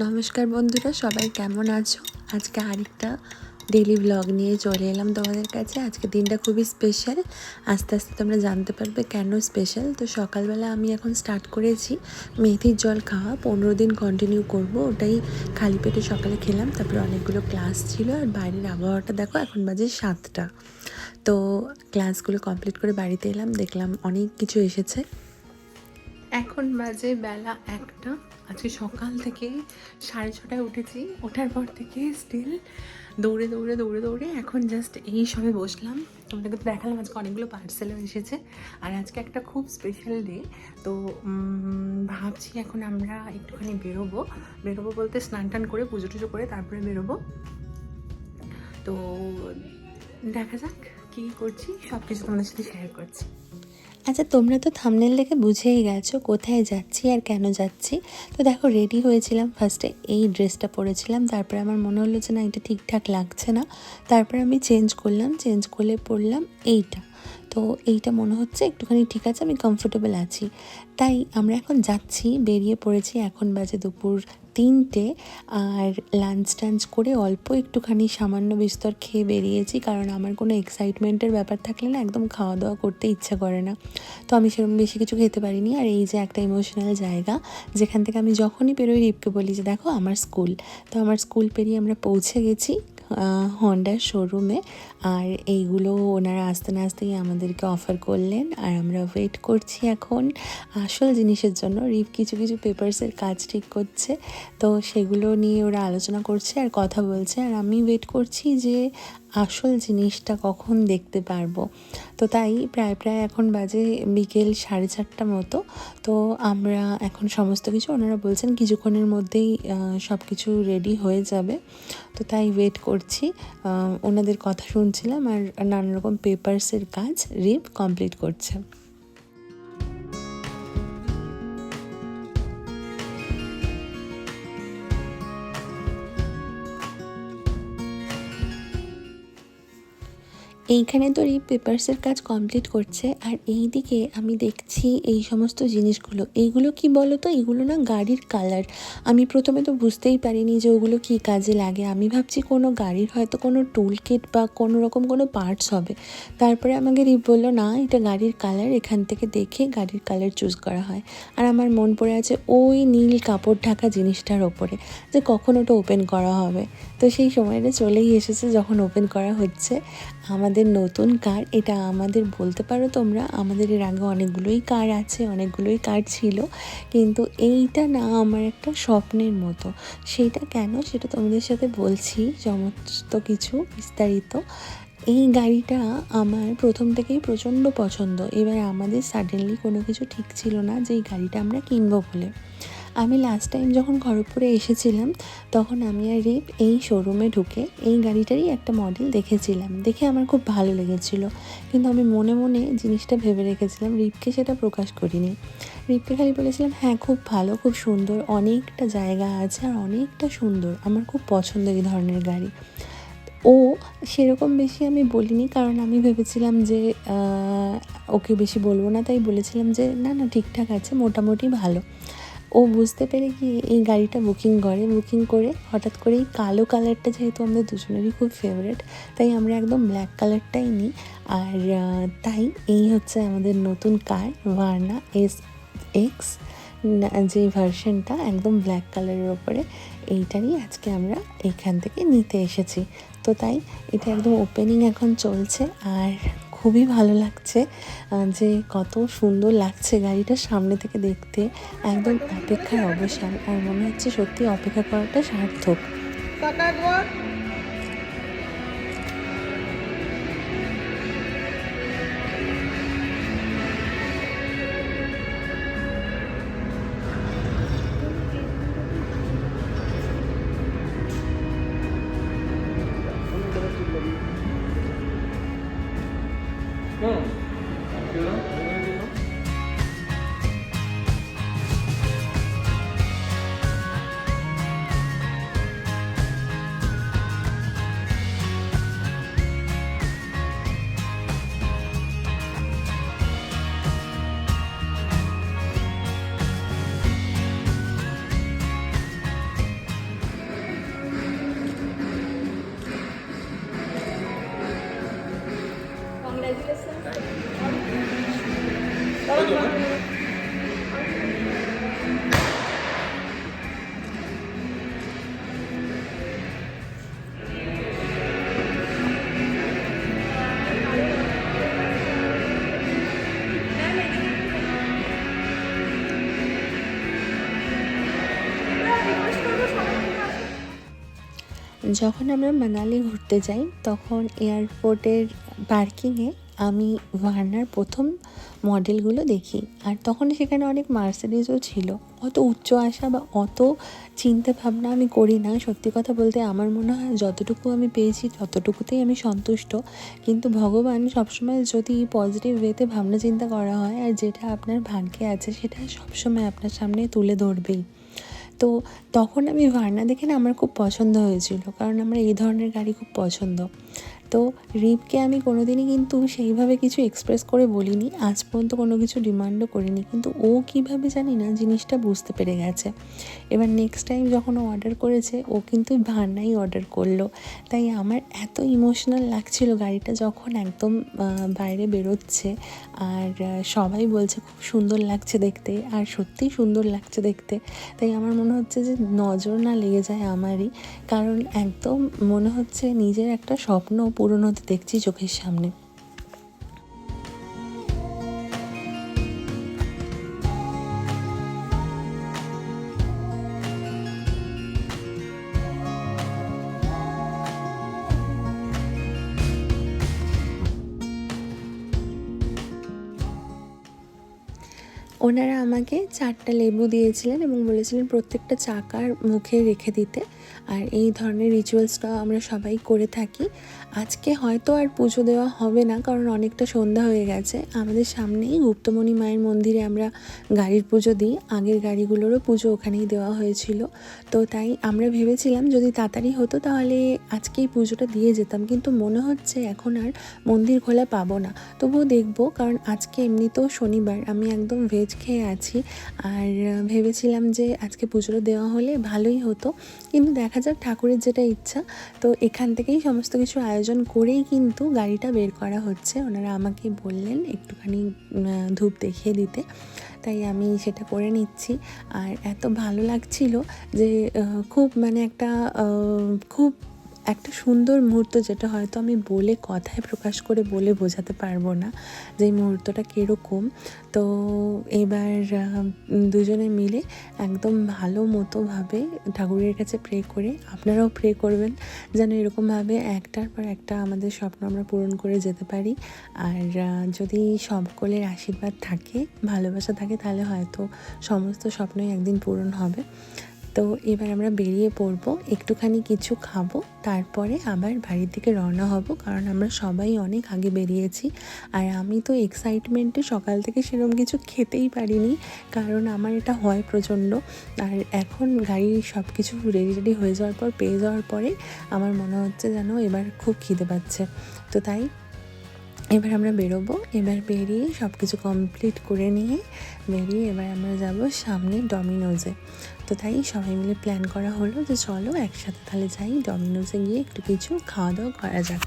নমস্কার বন্ধুরা, সবাই কেমন আছো? আজকে আরেকটা ডেলি ব্লগ নিয়ে চলে এলাম তোমাদের কাছে। আজকে দিনটা খুবই স্পেশাল আস্তে আস্তে তোমরা জানতে পারবে কেন স্পেশাল তো সকালবেলা আমি এখন স্টার্ট করেছি মেথির জল খাওয়া। পনেরো দিন কন্টিনিউ করব, ওটাই খালি পেটে সকালে খেলাম। তারপরে অনেকগুলো ক্লাস ছিল আর বাইরের আবহাওয়াটা দেখো, এখন বাজে সাতটা। তো ক্লাসগুলো কমপ্লিট করে বাড়িতে এলাম, দেখলাম অনেক কিছু এসেছে। এখন বাজে বেলা একটা। আজকে সকাল থেকে সাড়ে ছটায় উঠেছি। ওঠার পর থেকে স্টিল দৌড়ে দৌড়ে দৌড়ে দৌড়ে এখন জাস্ট এই সবে বসলাম। তোমাদেরকে তো দেখালাম, আজকে অনেকগুলো পার্সেলও এসেছে। আর আজকে একটা খুব স্পেশাল ডে তো ভাবছি এখন আমরা একটুখানি বেরোবো। বেরোবো বলতে স্নান টান করে, পুজো টুজো করে তারপরে বেরোবো। তো দেখা যাক কী করছি সব কিছু তোমাদের সাথে শেয়ার করছি। আচ্ছা তোমরা তো থামনেল দেখে বুঝেই গেছো কোথায় যাচ্ছি আর কেন যাচ্ছি। তো দেখো রেডি হয়েছিলাম ফার্স্টে এই ড্রেসটা পরেছিলাম, তারপরে আমার মনে হলো যে না, এটা ঠিকঠাক লাগছে না। তারপরে আমি চেঞ্জ করলাম চেঞ্জ করে পরলাম এইটা। তো এইটা মনে হচ্ছে একটুখানি ঠিক আছে, আমি কমফোর্টেবল আছি। তাই আমরা এখন যাচ্ছি, বেরিয়ে পড়েছি এখন বাজে দুপুর তিনটে আর লাঞ্চ টাঞ্চ করে অল্প একটুখানি সামান্য বিস্তর খেয়ে বেরিয়েছি কারণ আমার কোনো এক্সাইটমেন্টের ব্যাপার থাকলে না একদম খাওয়া দাওয়া করতে ইচ্ছা করে না। তো আমি সেরকম বেশি কিছু খেতে পারিনি আর এই যে একটা ইমোশনাল জায়গা, যেখান থেকে আমি যখনই পেরোই রিপকে বলি যে, দেখো, আমার স্কুল তো আমার স্কুল পেরিয়ে আমরা পৌঁছে গেছি। হন্ডার শোরুমে আর এইগুলো ওনারা আস্তে না আস্তেই আমাদেরকে অফার করলেন। আর আমরা ওয়েট করছি এখন আসল জিনিসের জন্য। রিপ কিছু কিছু পেপার্সের কাজ ঠিক করছে। তো সেগুলো নিয়ে ওরা আলোচনা করছে আর কথা বলছে। আর আমি ওয়েট করছি যে আসল জিনিসটা কখন দেখতে পারব? তো তাই প্রায় প্রায় এখন বাজে বিকেল সাড়ে চারটা মতো। তো আমরা এখন সমস্ত কিছু, ওনারা বলছেন কিছুক্ষণের মধ্যেই সব কিছু রেডি হয়ে যাবে। তো তাই ওয়েট করছি। ওনাদের কথা শুনছিলাম আর নানারকম পেপার্সের কাজ রিপ কমপ্লিট করছে। এইখানে তো এই পেপারসের কাজ কমপ্লিট করছে, আর এই দিকে আমি দেখছি এই সমস্ত জিনিসগুলো। এইগুলো কি বলো তো এগুলো না গাড়ির কালার আমি প্রথমে তো বুঝতেই পারিনি যে ওগুলো কি কাজে লাগে। আমি ভাবছি কোনো গাড়ির হয়তো কোনো টুল কিট বা কোনো রকম কোনো পার্টস হবে। তারপরে আমাকে রিপ বলল, না, এটা গাড়ির কালার এখান থেকে দেখে গাড়ির কালার চুজ করা হয়। আর আমার মন পড়ে আছে ওই নীল কাপড় ঢাকা জিনিসটার ওপরে, যে কখন ওটা ওপেন করা হবে। তো সেই সময়টা চলেই এসেছে যখন ওপেন করা হচ্ছে। আমাদের নতুন কার, এটা আমাদের বলতে পারো তোমরা, আমাদের এর আগে অনেকগুলোই কার আছে, অনেকগুলোই কার ছিল, কিন্তু এইটা না আমার একটা স্বপ্নের মতো। সেইটা কেন? সেটা তোমাদের সাথে বলছি, সমস্ত কিছু বিস্তারিত। এই গাড়িটা আমার প্রথম থেকেই প্রচণ্ড পছন্দ, এবার আমাদের সাডেনলি কোনো কিছু ঠিক ছিল না যে এই গাড়িটা আমরা কিনবো বলে। আমি লাস্ট টাইম যখন খড়গপুরে এসেছিলাম, তখন আমি আর রিপ এই শোরুমে ঢুকে এই গাড়িটারই একটা মডেল দেখেছিলাম। দেখে আমার খুব ভালো লেগেছিল। কিন্তু আমি মনে মনে জিনিসটা ভেবে রেখেছিলাম, রিপকে সেটা প্রকাশ করিনি। রিপকে খালি বলেছিলাম হ্যাঁ খুব ভালো, খুব সুন্দর, অনেকটা জায়গা আছে আর অনেকটা সুন্দর। আমার খুব পছন্দ এই ধরনের গাড়ি। ও সেরকম বেশি আমি বলিনি, কারণ আমি ভেবেছিলাম যে ওকে বেশি বলব না। তাই বলেছিলাম যে, না না, ঠিকঠাক আছে, মোটামুটি ভালো। ও বুঝতে পেরে কি এই গাড়িটা বুকিং করে বুকিং করে হঠাৎ করে এই কালো কালারটা যেহেতু আমাদের দুজনেরই খুব ফেভারেট তাই আমরা একদম ব্ল্যাক কালারটাই নিই। আর তাই এই হচ্ছে আমাদের নতুন কার ভার্না এস এক্স যে ভার্সনটা একদম ব্ল্যাক কালারের ওপরে এইটারই আজকে আমরা এখান থেকে নিতে এসেছি। তো তাই এটা একদম ওপেনিং এখন চলছে। আর খুবই ভালো লাগছে যে কত সুন্দর লাগছে গাড়িটা সামনে থেকে দেখতে। একদম অপেক্ষার অবসান, আর মনে হচ্ছে সত্যি অপেক্ষা করাটা সার্থক। যখন আমরা মানালি ঘুরতে যাই, তখন এয়ারপোর্টের পার্কিংয়ে আমি ভার্নার প্রথম মডেলগুলো দেখি। আর তখন সেখানে অনেক মার্সিডিজও ছিল। অত উচ্চ আশা বা অত চিন্তা ভাবনা আমি করি না। সত্যি কথা বলতে আমার মনে হয় যতটুকু আমি পেয়েছি, ততটুকুতেই আমি সন্তুষ্ট। কিন্তু ভগবান সবসময় যদি পজিটিভ ওয়েতে ভাবনা চিন্তা করা হয়, আর যেটা আপনার ভাগ্যে আছে, সেটা সবসময় আপনার সামনে তুলে ধরবেই। তো তখন আমি ভার্না দেখে না আমার খুব পছন্দ হয়েছিল। কারণ আমার এই ধরনের গাড়ি খুব পছন্দ। তো রিপকে আমি কোনোদিনই কিন্তু সেইভাবে কিছু এক্সপ্রেস করে বলিনি। আজ পর্যন্ত কোনো কিছু ডিমান্ডও করিনি। কিন্তু ও কীভাবে জানি না জিনিসটা বুঝতে পেরে গেছে। এবার নেক্সট টাইম যখন ও অর্ডার করেছে, ও কিন্তু ভান্নাই অর্ডার করল। তাই আমার এত ইমোশনাল লাগছিল গাড়িটা যখন একদম বাইরে বেরোচ্ছে। আর সবাই বলছে খুব সুন্দর লাগছে দেখতে। আর সত্যিই সুন্দর লাগছে দেখতে। তাই আমার মনে হচ্ছে যে নজর না লেগে যায় আমারই। কারণ একদম মনে হচ্ছে নিজের একটা স্বপ্ন হতে দেখছি চোখের সামনে। ওনারা আমাকে চারটা লেবু দিয়েছিলেন এবং বলেছিলেন প্রত্যেকটা চাকার মুখে রেখে দিতে। আর এই ধরনের রিচুয়ালসটা আমরা সবাই করে থাকি। আজকে হয়তো আর পুজো দেওয়া হবে না, কারণ অনেকটা সন্ধ্যা হয়ে গেছে। আমাদের সামনেই গুপ্তমণি মায়ের মন্দিরে আমরা গাড়ির পুজো দিই। আগের গাড়িগুলোরও পুজো ওখানেই দেওয়া হয়েছিল। তো তাই আমরা ভেবেছিলাম যদি তাড়াতাড়ি হতো তাহলে আজকেই পুজোটা দিয়ে যেতাম, কিন্তু মনে হচ্ছে এখন আর মন্দির খোলা পাবো না। তবুও দেখব, কারণ আজকে এমনিতেও শনিবার, আমি একদম ভেজ খেয়ে আছি। আর ভেবেছিলাম যে আজকে পুজোটা দেওয়া হলে ভালোই হতো, কিন্তু দেখা যাক ঠাকুরের যেটা ইচ্ছা, তো এখান থেকেই সমস্ত কিছু আয়োজন করেই কিন্তু গাড়িটা বের করা হচ্ছে। ওনারা আমাকে বললেন একটুখানি ধূপ দেখিয়ে দিতে। তাই আমি সেটা করে নিচ্ছি। আর এত ভালো লাগছিল যে খুব মানে একটা খুব একটা সুন্দর মুহূর্ত যেটা হয়তো আমি বলে কথায় প্রকাশ করে বলে বোঝাতে পারব না যে এই মুহূর্তটা কীরকম। তো এবার দুজনে মিলে একদম ভালো মতোভাবে ঠাকুরের কাছে প্রে করে আপনারাও প্রে করবেন যেন এরকমভাবে একটার পর একটা আমাদের স্বপ্ন আমরা পূরণ করে যেতে পারি। আর যদি সকলের আশীর্বাদ থাকে, ভালোবাসা থাকে, তাহলে হয়তো সমস্ত স্বপ্নই একদিন পূরণ হবে। তো এবার আমরা বেরিয়ে পড়ব, একটুখানি কিছু খাব, তারপরে আবার বাড়ির দিকে রওনা হব, কারণ আমরা সবাই অনেক আগে বেরিয়েছি। আর আমি তো এক্সাইটমেন্টে সকাল থেকে সেরকম কিছু খেতেই পারিনি, কারণ আমার এটা হয় প্রচণ্ড। আর এখন গাড়ির সব কিছু রেডি রেডি হয়ে যাওয়ার পর, পেয়ে যাওয়ার পরে আমার মনে হচ্ছে যেন এবার খুব খিদে পাচ্ছে। তো তাই এবার আমরা বেরোবো, এবার বেরিয়ে সব কিছু কমপ্লিট করে নিয়ে বেরিয়ে এবার আমরা যাব সামনে ডমিনোজে তো তাই সবাই মিলে প্ল্যান করা হলো যে চলো একসাথে তাহলে যাই ডমিনোজে গিয়ে একটু কিছু খাওয়া দাওয়া করা যাক।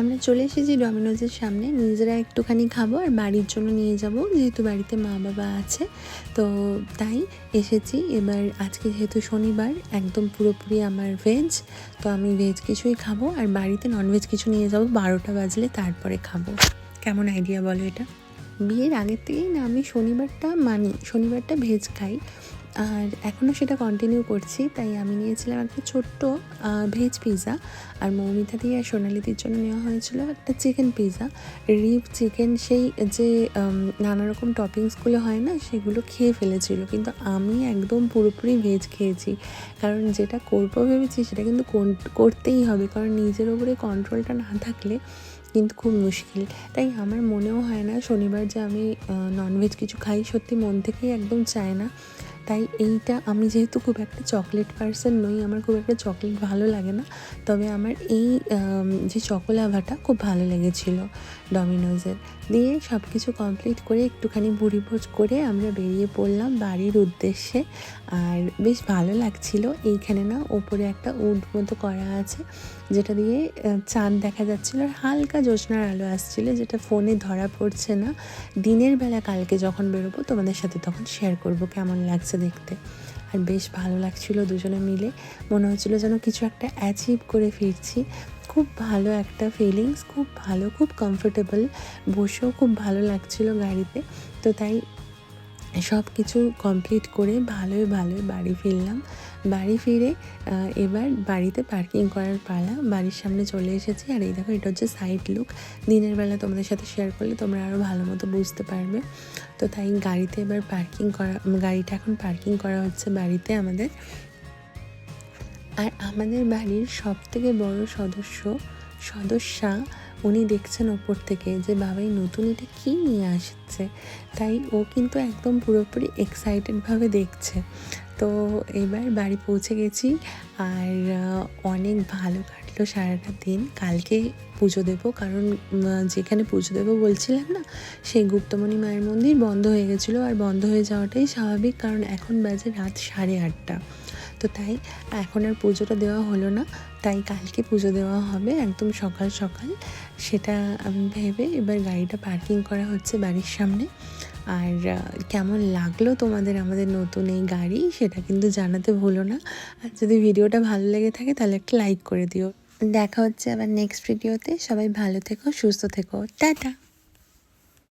আমরা চলে এসেছি ডমিনোজের সামনে। নিজেরা একটুখানি খাব আর বাড়ির জন্য নিয়ে যাব। যেহেতু বাড়িতে মা বাবা আছে তো তাই এসেছি। এবার আজকে যেহেতু শনিবার একদম পুরোপুরি আমার ভেজ তো আমি ভেজ কিছুই খাব আর বাড়িতে ননভেজ কিছু নিয়ে যাব। বারোটা বাজলে তারপরে খাব। কেমন আইডিয়া বলো এটা? বিয়ের আগের থেকেই না আমি শনিবারটা মানি শনিবারটা ভেজ খাই। আর এখনও সেটা কন্টিনিউ করছি, তাই আমি নিয়েছিলাম একটা ছোট্ট ভেজ পিৎজা আর মৌমিতা দিয়ে আর সোনালিদির জন্য নেওয়া হয়েছিল একটা চিকেন পিৎজা রিপ চিকেন সেই যে নানা রকম টপিংসগুলো হয় না, সেগুলো খেয়ে ফেলেছিল। কিন্তু আমি একদম পুরোপুরি ভেজ খেয়েছি। কারণ যেটা করব ভেবেছি সেটা কিন্তু কোন- করতেই হবে। কারণ নিজের ওপরে কন্ট্রোলটা না থাকলে কিন্তু খুব মুশকিল। তাই আমার মনেও হয় না শনিবার যে আমি ননভেজ কিছু খাই, সত্যি মন থেকেই একদম চায় না। তাই এইটা আমি যেহেতু খুব একটা চকলেট পার্সন নই, আমার খুব একটা চকলেট ভালো লাগে না। তবে আমার এই যে চকোলাভাটা খুব ভালো লেগেছিল ডমিনোজের দিয়ে সব কিছু কমপ্লিট করে একটুখানি ভুড়ি ভোজ করে আমরা বেরিয়ে পড়লাম বাড়ির উদ্দেশ্যে। আর বেশ ভালো লাগছিল, এইখানে না ওপরে একটা উড মতো করা আছে, যেটা দিয়ে চাঁদ দেখা যাচ্ছিল। আর হালকা জ্যোৎস্নার আলো আসছিল, যেটা ফোনে ধরা পড়ছে না। দিনের বেলা কালকে যখন বেরোবো তোমাদের সাথে তখন শেয়ার করব কেমন লাগছে। দেখতে। আর বেশ ভালো লাগছিল দুজনে মিলে। মনে হচ্ছিল যেন কিছু একটা অ্যাচিভ করে ফিরছি। খুব ভালো একটা ফিলিংস খুব ভালো, খুব কমফোর্টেবল বসেও খুব ভালো লাগছিল গাড়িতে। তো তাই সব কিছু কমপ্লিট করে ভালোই ভালোই বাড়ি ফিরলাম। বাড়ি ফিরে এবার বাড়িতে পার্কিং করার পালা। বাড়ির সামনে চলে এসেছি। আর এই দেখো, এটা হচ্ছে সাইড লুক দিনের বেলা তোমাদের সাথে শেয়ার করলে তোমরা আরও ভালো মতো বুঝতে পারবে। তো তাই গাড়িতে এবার পার্কিং করা, গাড়িটা এখন পার্কিং করা হচ্ছে বাড়িতে আমাদের। আর আমাদের বাড়ির সব থেকে বড় সদস্য, সদস্যা উনি দেখছেন ওপর থেকে যে, বাবাই, নতুন এটা কী নিয়ে আসছে? তাই ও কিন্তু একদম পুরোপুরি এক্সাইটেডভাবে দেখছে। তো এবার বাড়ি পৌঁছে গেছি আর অনেক ভালো কাটলো সারাটা দিন। কালকে পুজো দেবো, কারণ যেখানে পুজো দেবো বলছিলাম না, সেই গুপ্তমণি মায়ের মন্দির বন্ধ হয়ে গেছিল। আর বন্ধ হয়ে যাওয়াটাই স্বাভাবিক, কারণ এখন বাজে রাত সাড়ে আটটা। তো তাই এখন আর পুজোটা দেওয়া হলো না। তাই কালকে পুজো দেওয়া হবে একদম সকাল সকাল। সেটা আমি ভেবে এবার গাড়িটা পার্কিং করা হচ্ছে বাড়ির সামনে। আর কেমন লাগল তোমাদের আমাদের নতুন এই গাড়ি সেটা কিন্তু জানাতে ভুলো না। আর যদি ভিডিওটা ভালো লেগে থাকে তাহলে একটা লাইক করে দিও। দেখা হচ্ছে আবার নেক্সট ভিডিওতে সবাই ভালো থেকো, সুস্থ থেকো। টাটা!